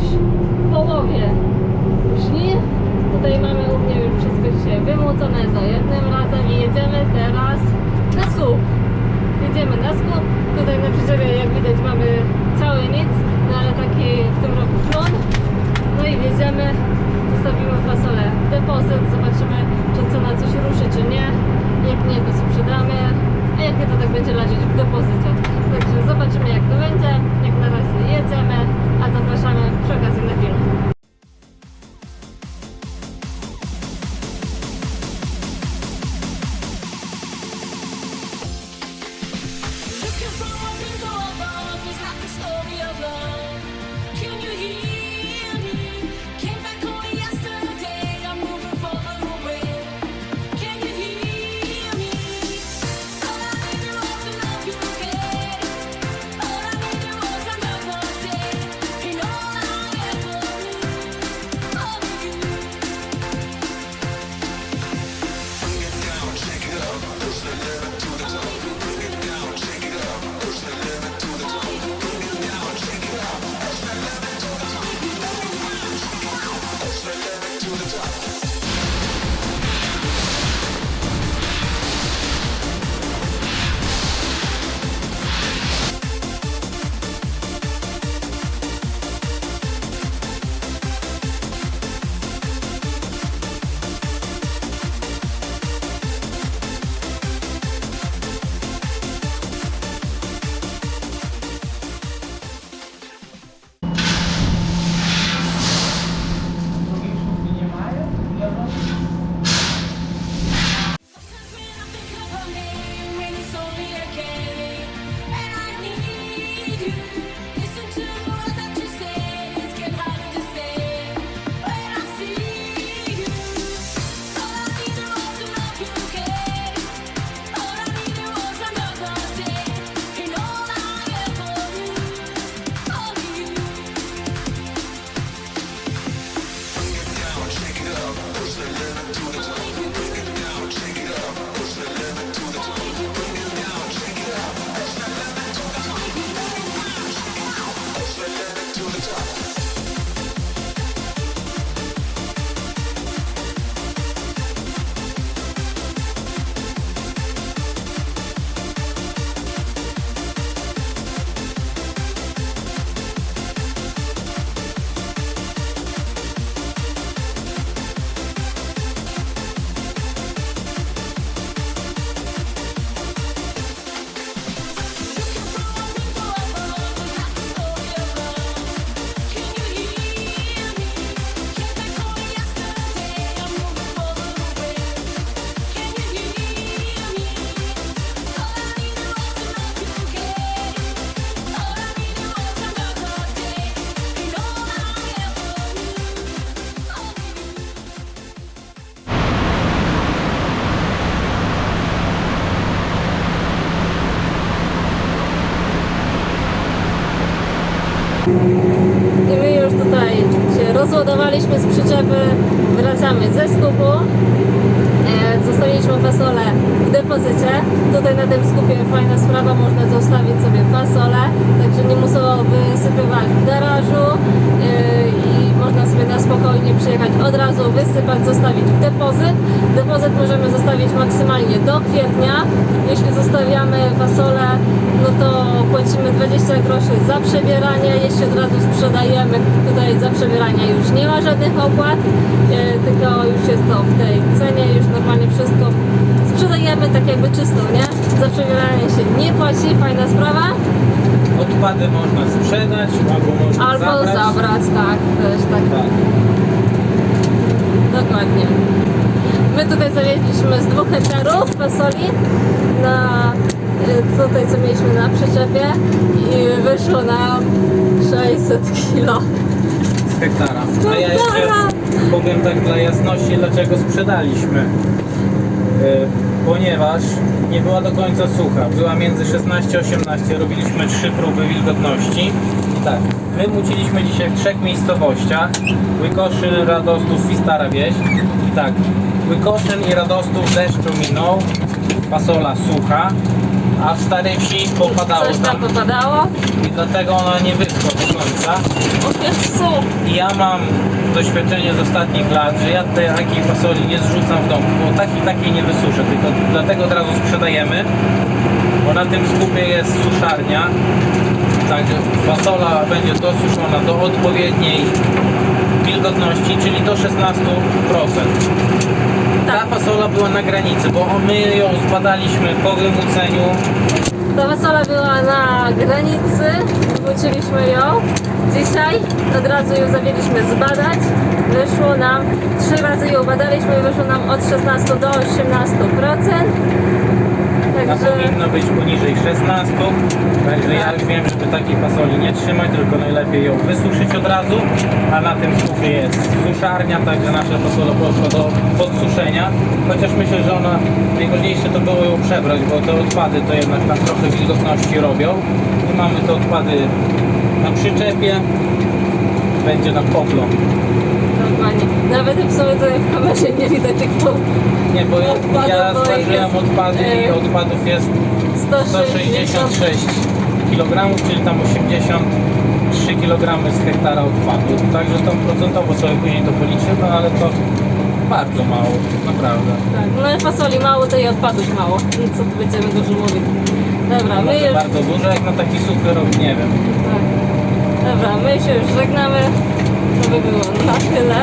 w połowie żniw. Tutaj mamy u mnie już wszystko dzisiaj wymłocone za jednym razem i jedziemy teraz na słup. Jedziemy na skup. Tutaj na przyczepie jak widać mamy cały nic, no ale taki w tym roku plon. No i wjedziemy, zostawimy fasolę w depozyt, zobaczymy czy cena coś ruszy czy nie. Jak nie to sprzedamy, a jak nie to tak będzie leżeć w depozycie. Także zobaczymy jak to będzie. I my już tutaj się rozładowaliśmy z przyczepy, wracamy ze skupu. E, Zostawiliśmy fasolę w depozycie. Tutaj na tym skupie fajna sprawa, można zostawić sobie fasolę, także nie muszą wysypywać w garażu e, można sobie na spokojnie przyjechać od razu, wysypać, zostawić w depozyt. Depozyt możemy zostawić maksymalnie do kwietnia. Jeśli zostawiamy fasolę, no to płacimy 20 groszy za przebieranie. Jeśli od razu sprzedajemy, tutaj za przebieranie już nie ma żadnych opłat, e, tylko już jest to w tej cenie, już normalnie wszystko sprzedajemy tak jakby czysto, nie? Za przebieranie się nie płaci, fajna sprawa. Odpady można sprzedać albo można Albo zabrać. zabrać, tak, też tak. Tak. Dokładnie. My tutaj zawieźliśmy z dwóch hektarów fasoli na y, tutaj co mieliśmy na przyczepie i wyszło nam 600 kilo. Z hektara. Z A ja jeszcze hektara! powiem tak dla jasności, dlaczego sprzedaliśmy. Y, Ponieważ nie była do końca sucha. Była między 16 a 18. Robiliśmy trzy próby wilgotności. I tak, my muciliśmy dzisiaj w trzech miejscowościach. Łykoszyn, Radostów i Stara Wieś. I tak, Łykoszyn i Radostów deszczu minął. Fasola sucha. A w Starej Wsi popadało Coś tam tam popadało. i dlatego ona nie wyschła do końca. O Jezu! I ja mam doświadczenie z ostatnich lat, że ja tej takiej fasoli nie zrzucam w domu, bo takiej takiej nie wysuszę, tylko dlatego od razu sprzedajemy, bo na tym skupie jest suszarnia, także fasola będzie dosuszona do odpowiedniej wilgotności, czyli do 16%. Ta Tak. fasola była na granicy, bo my ją zbadaliśmy po wymuceniu, Ta fasola była na granicy, wróciliśmy ją. Dzisiaj od razu ją zawieźliśmy zbadać. Wyszło nam, trzy razy ją badaliśmy, wyszło nam od 16 do 18%. Także powinno być poniżej 16, także ja już wiem, żeby takiej fasoli nie trzymać, tylko najlepiej ją wysuszyć od razu, a na tym skupie jest suszarnia, także nasza fasola poszła do podsuszenia, chociaż myślę, że ona, najważniejsze to było ją przebrać, bo te odpady to jednak tam trochę wilgotności robią i mamy te odpady na przyczepie, będzie na pogląd. Nawet w sumie tutaj w kamerze nie widać jak to Nie, bo ja, Odpadów ja to zważyłem jest, odpady i e, odpadów jest 160 166 kg, czyli tam 83 kg z hektara odpadu. Także tam procentowo sobie później to policzymy, ale to bardzo mało, naprawdę. Tak, no i fasoli mało, to i odpadów mało. No Co tu będziemy dużo mówić. Dobra, my Może już... bardzo dużo, jak na taki suchy rok, nie wiem. Tak. Dobra, my się już żegnamy. To by było na tyle.